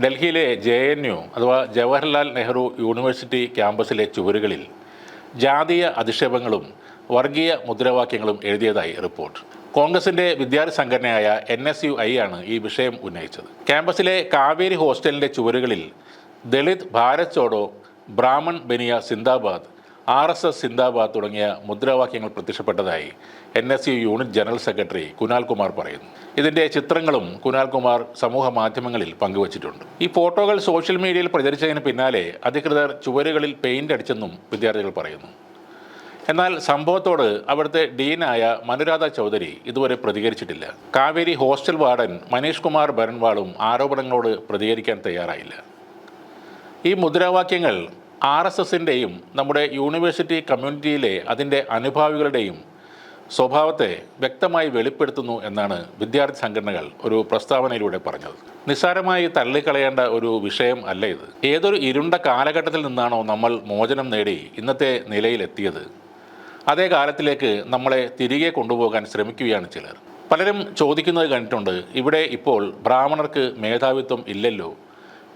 ഡൽഹിയിലെ J N U അഥവാ Jawaharlal Nehru university ക്യാമ്പസിലെ ചുവരുകളിൽ ജാതീയ അധിക്ഷേപങ്ങളും വർഗീയ മുദ്രാവാക്യങ്ങളും എഴുതിയതായി റിപ്പോർട്ട്. കോൺഗ്രസിന്റെ വിദ്യാർത്ഥി സംഘടനയായ എൻ എസ് യു ഐ ആണ് ഈ വിഷയം ഉന്നയിച്ചത്. ക്യാമ്പസിലെ കാവേരി ഹോസ്റ്റലിന്റെ ചുവരുകളിൽ ദളിത് ഭാരത് ചോഡോ ബ്രാഹ്മൺ ബനിയ സിന്ദാബാദ് ആർ എസ് എസ് സിന്ദാബാദ് തുടങ്ങിയ മുദ്രാവാക്യങ്ങൾ പ്രത്യക്ഷപ്പെട്ടതായി N S U unit general secretary Kunal Kumar പറയുന്നു. ഇതിന്റെ ചിത്രങ്ങളും കുനാൽ കുമാർ സമൂഹ മാധ്യമങ്ങളിൽ പങ്കുവച്ചിട്ടുണ്ട്. ഈ ഫോട്ടോകൾ സോഷ്യൽ മീഡിയയിൽ പ്രചരിച്ചതിന് പിന്നാലെ അധികൃതർ ചുവരുകളിൽ പെയിന്റ് അടിച്ചെന്നും വിദ്യാർത്ഥികൾ പറയുന്നു. എന്നാൽ സംഭവത്തോട് അവിടുത്തെ ഡീനായ മനുരാധ ചൗധരി ഇതുവരെ പ്രതികരിച്ചിട്ടില്ല. കാവേരി ഹോസ്റ്റൽ വാർഡൻ മനീഷ് കുമാർ ബരൻവാളും ആരോപണങ്ങളോട് പ്രതികരിക്കാൻ തയ്യാറായില്ല. ഈ മുദ്രാവാക്യങ്ങൾ ആർ എസ് എസിന്റെയും നമ്മുടെ യൂണിവേഴ്സിറ്റി കമ്മ്യൂണിറ്റിയിലെ അതിന്റെ അനുഭാവികളുടെയും സ്വഭാവത്തെ വ്യക്തമായി വെളിപ്പെടുത്തുന്നു എന്നാണ് വിദ്യാർത്ഥി സംഘടനകൾ ഒരു പ്രസ്താവനയിലൂടെ പറഞ്ഞത്. നിസ്സാരമായി തള്ളിക്കളയേണ്ട ഒരു വിഷയം അല്ല ഇത്. ഏതൊരു ഇരുണ്ട കാലഘട്ടത്തിൽ നിന്നാണോ നമ്മൾ മോചനം നേടി ഇന്നത്തെ നിലയിലെത്തിയത്. അതേ കാലത്തിലേക്ക് നമ്മളെ തിരികെ കൊണ്ടുപോകാൻ ശ്രമിക്കുകയാണ് ചിലർ. പലരും ചോദിക്കുന്നത് കണ്ടിട്ടുണ്ട് ഇവിടെ ഇപ്പോൾ ബ്രാഹ്മണർക്ക് മേധാവിത്വം ഇല്ലല്ലോ.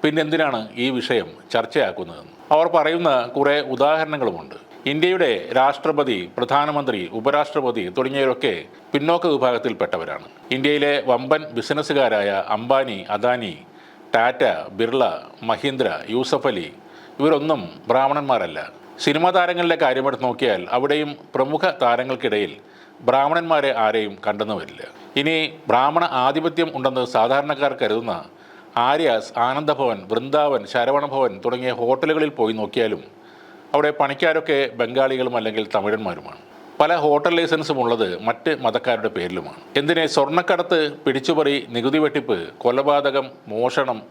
പിന്നെന്തിനാണ് ഈ വിഷയം ചർച്ചയാക്കുന്നതെന്ന് അവർ പറയുന്ന കുറേ ഉദാഹരണങ്ങളുമുണ്ട്. ഇന്ത്യയുടെ രാഷ്ട്രപതി പ്രധാനമന്ത്രി ഉപരാഷ്ട്രപതി തുടങ്ങിയവരൊക്കെ പിന്നോക്ക വിഭാഗത്തിൽപ്പെട്ടവരാണ്. ഇന്ത്യയിലെ വമ്പൻ ബിസിനസ്സുകാരായ അംബാനി അദാനി ടാറ്റ ബിർള മഹീന്ദ്ര യൂസഫ് അലി ഇവരൊന്നും ബ്രാഹ്മണന്മാരല്ല. സിനിമാ താരങ്ങളുടെ കാര്യമെടുത്ത് നോക്കിയാൽ അവിടെയും പ്രമുഖ താരങ്ങൾക്കിടയിൽ ബ്രാഹ്മണന്മാരെ ആരെയും കണ്ടെന്നു വരില്ല. ഇനി ബ്രാഹ്മണ ആധിപത്യം ഉണ്ടെന്ന് സാധാരണക്കാർ കരുതുന്ന ആര്യാസ് ആനന്ദഭവൻ വൃന്ദാവൻ ശരവണഭവൻ തുടങ്ങിയ ഹോട്ടലുകളിൽ പോയി നോക്കിയാലും അവിടെ പണിക്കാരൊക്കെ ബംഗാളികളും അല്ലെങ്കിൽ തമിഴന്മാരുമാണ്. പല ഹോട്ടൽ ലൈസൻസും ഉള്ളത് മറ്റ് മതക്കാരുടെ പേരിലുമാണ്. എന്തിനെ സ്വർണക്കടത്ത് പിടിച്ചുപറി നികുതി വെട്ടിപ്പ് കൊലപാതകം മോഷണം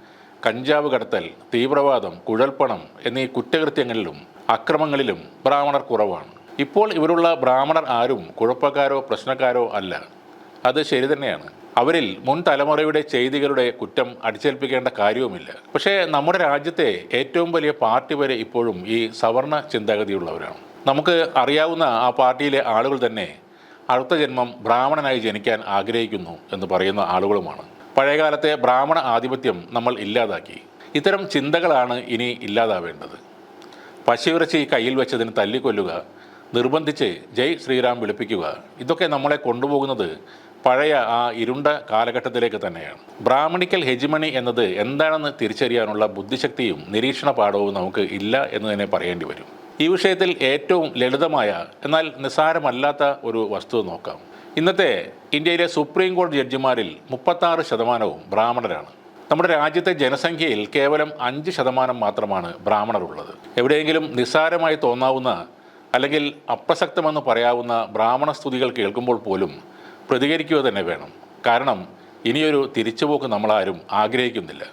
കഞ്ചാവ് കടത്തൽ തീവ്രവാദം കുഴൽപ്പണം എന്നീ കുറ്റകൃത്യങ്ങളിലും അക്രമങ്ങളിലും ബ്രാഹ്മണർ കുറവാണ്. ഇപ്പോൾ ഇവരുള്ള ബ്രാഹ്മണർ ആരും കുഴപ്പക്കാരോ പ്രശ്നക്കാരോ അല്ല. അത് ശരി തന്നെയാണ്. അവരിൽ മുൻ തലമുറയുടെ ചെയ്തികളുടെ കുറ്റം അടിച്ചേൽപ്പിക്കേണ്ട കാര്യവുമില്ല. പക്ഷേ നമ്മുടെ രാജ്യത്തെ ഏറ്റവും വലിയ പാർട്ടി വരെ ഇപ്പോഴും ഈ സവർണ ചിന്താഗതിയുള്ളവരാണ്. നമുക്ക് അറിയാവുന്ന ആ പാർട്ടിയിലെ ആളുകൾ തന്നെ അടുത്ത ജന്മം ബ്രാഹ്മണനായി ജനിക്കാൻ ആഗ്രഹിക്കുന്നു എന്ന് പറയുന്ന ആളുകളുമാണ്. പഴയകാലത്തെ ബ്രാഹ്മണ ആധിപത്യം നമ്മൾ ഇല്ലാതാക്കി. ഇത്തരം ചിന്തകളാണ് ഇനി ഇല്ലാതാവേണ്ടത്. പശുവിറച്ചി കയ്യിൽ വെച്ചതിന് തല്ലിക്കൊല്ലുക നിർബന്ധിച്ച് ജയ് ശ്രീറാം വിളിപ്പിക്കുക. ഇതൊക്കെ നമ്മളെ കൊണ്ടുപോകുന്നത് പഴയ ആ ഇരുണ്ട കാലഘട്ടത്തിലേക്ക് തന്നെയാണ്. ബ്രാഹ്മണിക്കൽ ഹെജിമണി എന്നത് എന്താണെന്ന് തിരിച്ചറിയാനുള്ള ബുദ്ധിശക്തിയും നിരീക്ഷണ പാഠവും നമുക്ക് ഇല്ല എന്ന് തന്നെ പറയേണ്ടി വരും. ഈ വിഷയത്തിൽ ഏറ്റവും ലളിതമായ എന്നാൽ നിസ്സാരമല്ലാത്ത ഒരു വസ്തുത നോക്കാം. ഇന്നത്തെ ഇന്ത്യയിലെ സുപ്രീം കോടതി ജഡ്ജിമാരിൽ മുപ്പത്താറ് ശതമാനവും ബ്രാഹ്മണരാണ്. നമ്മുടെ രാജ്യത്തെ ജനസംഖ്യയിൽ കേവലം അഞ്ച് ശതമാനം മാത്രമാണ് ബ്രാഹ്മണരുള്ളത്. എവിടെയെങ്കിലും നിസ്സാരമായി തോന്നാവുന്ന അല്ലെങ്കിൽ അപ്രസക്തമെന്ന് പറയാവുന്ന ബ്രാഹ്മണ സ്തുതികൾ കേൾക്കുമ്പോൾ പോലും പ്രതികരിക്കുക തന്നെ വേണം. കാരണം ഇനിയൊരു തിരിച്ചുപോക്ക് നമ്മളാരും ആഗ്രഹിക്കുന്നില്ല.